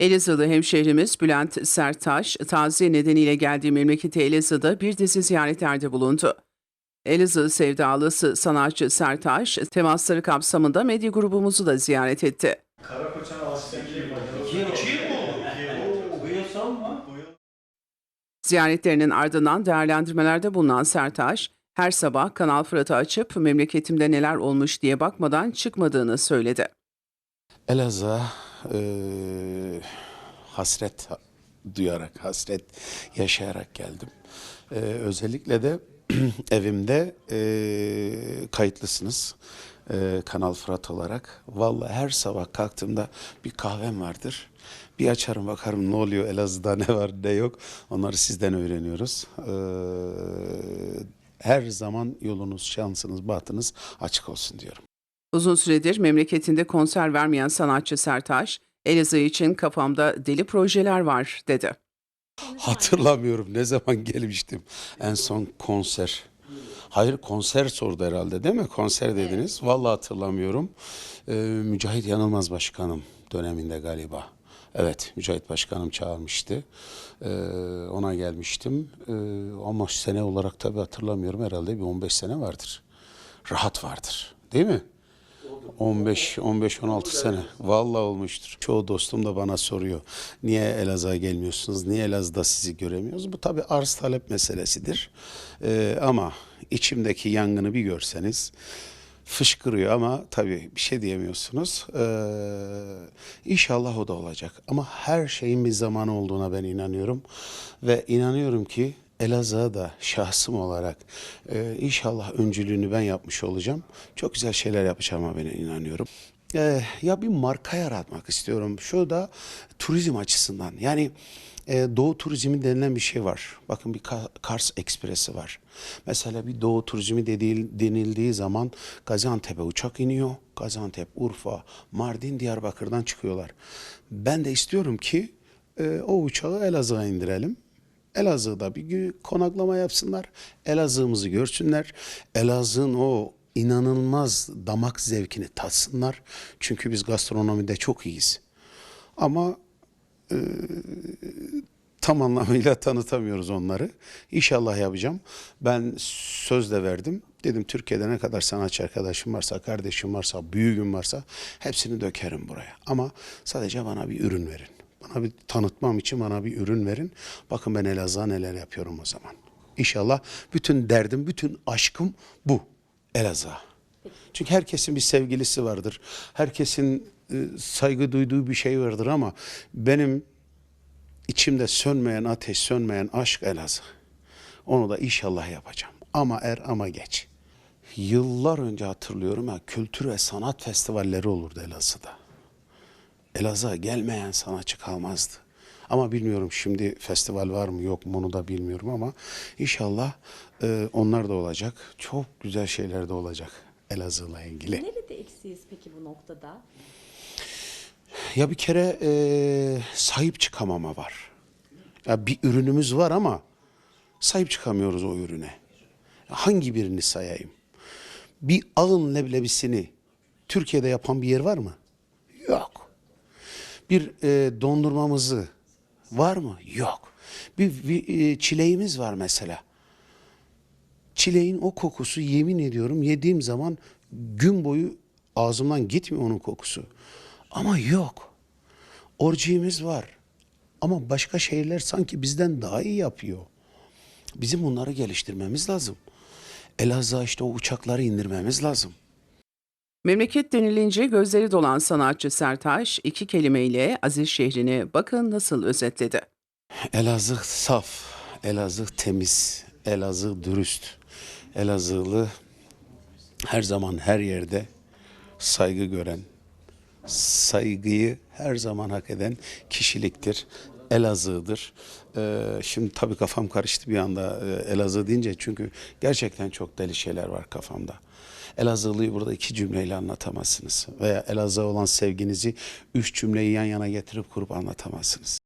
Elazığlı hemşehrimiz Bülent Sertaş, taziye nedeniyle geldiği memleketi Elazığ'da bir dizi ziyaretlerde bulundu. Elazığ sevdalısı sanatçı Sertaş, temasları kapsamında medya grubumuzu da ziyaret etti. Ziyaretlerinin ardından değerlendirmelerde bulunan Sertaş, her sabah Kanal Fırat'ı açıp memleketimde neler olmuş diye bakmadan çıkmadığını söyledi. Elazığ'a eee, hasret duyarak, hasret yaşayarak geldim. Eee, özellikle de evimde eee, kayıtlısınız. Eee, Kanal Fırat olarak. Vallahi her sabah kalktığımda bir kahvem vardır. Bir açarım bakarım ne oluyor Elazığ'da ne var ne yok. Onları sizden öğreniyoruz. Eee, her zaman yolunuz, şansınız, bahtınız açık olsun diyorum. Uzun süredir memleketinde konser vermeyen sanatçı Sertaş, Elazığ için kafamda deli projeler var dedi. Hatırlamıyorum ne zaman gelmiştim en son konser. Hayır konser sordu herhalde değil mi? Konser dediniz. Vallahi hatırlamıyorum. Ee, Mücahit Yanılmaz Başkanım döneminde galiba. Evet Mücahit Başkanım çağırmıştı. Ee, ona gelmiştim. Ee, ama sene olarak tabii hatırlamıyorum. Herhalde bir 15 sene vardır. Rahat vardır. Değil mi? 15 15 16 sene vallahi olmuştur. Çoğu dostum da bana soruyor. Niye Elazığ'a gelmiyorsunuz? Niye Elazığ'da sizi göremiyoruz? Bu tabii arz talep meselesidir. Ee, ama içimdeki yangını bir görseniz fışkırıyor ama tabii bir şey diyemiyorsunuz. Ee, inşallah o da olacak. Ama her şeyin bir zamanı olduğuna ben inanıyorum. Ve inanıyorum ki Elazığ'a da şahsım olarak e, inşallah öncülüğünü ben yapmış olacağım. Çok güzel şeyler yapacağıma ben inanıyorum. E, ya bir marka yaratmak istiyorum. Şu da turizm açısından. Yani e, Doğu turizmi denilen bir şey var. Bakın bir Ka- Kars Ekspresi var. Mesela bir Doğu turizmi dediği, denildiği zaman Gaziantep'e uçak iniyor. Gaziantep, Urfa, Mardin, Diyarbakır'dan çıkıyorlar. Ben de istiyorum ki e, o uçağı Elazığ'a indirelim. Elazığ'da bir konaklama yapsınlar. Elazığ'ımızı görsünler. Elazığ'ın o inanılmaz damak zevkini tatsınlar. Çünkü biz gastronomide çok iyiyiz. Ama e, tam anlamıyla tanıtamıyoruz onları. İnşallah yapacağım. Ben söz de verdim. Dedim Türkiye'de ne kadar sanatçı arkadaşım varsa, kardeşim varsa, büyüğüm varsa hepsini dökerim buraya. Ama sadece bana bir ürün verin. Bana bir tanıtmam için bana bir ürün verin. Bakın ben Elazığ'a neler yapıyorum o zaman. İnşallah bütün derdim, bütün aşkım bu. Elazığ'a. Çünkü herkesin bir sevgilisi vardır. Herkesin e, saygı duyduğu bir şey vardır ama benim içimde sönmeyen ateş, sönmeyen aşk Elazığ. Onu da inşallah yapacağım. Ama er ama geç. Yıllar önce hatırlıyorum ha kültür ve sanat festivalleri olurdu Elazığ'da. Elazığ'a gelmeyen sanatçı kalmazdı. Ama bilmiyorum şimdi festival var mı yok mu onu da bilmiyorum ama inşallah e, onlar da olacak. Çok güzel şeyler de olacak Elazığ'la ilgili. Nerede eksiyiz peki bu noktada? Ya bir kere e, sahip çıkamama var. Ya bir ürünümüz var ama sahip çıkamıyoruz o ürüne. Hangi birini sayayım? Bir ağın leblebisini Türkiye'de yapan bir yer var mı? Bir e, dondurmamızı var mı? Yok. Bir, bir e, çileğimiz var mesela. Çileğin o kokusu yemin ediyorum yediğim zaman gün boyu ağzımdan gitmiyor onun kokusu. Ama yok. Orciğimiz var. Ama başka şehirler sanki bizden daha iyi yapıyor. Bizim bunları geliştirmemiz lazım. Elazığ'a işte o uçakları indirmemiz lazım. Memleket denilince gözleri dolan sanatçı Sertaş iki kelimeyle Aziz şehrini bakın nasıl özetledi. Elazığ saf, Elazığ temiz, Elazığ dürüst. Elazığlı her zaman her yerde saygı gören, saygıyı her zaman hak eden kişiliktir. Elazığ'dır. Ee, şimdi tabii kafam karıştı bir anda e, Elazığ deyince çünkü gerçekten çok deli şeyler var kafamda. Elazığlı'yı burada iki cümleyle anlatamazsınız. Veya Elazığ'a olan sevginizi üç cümleyi yan yana getirip kurup anlatamazsınız.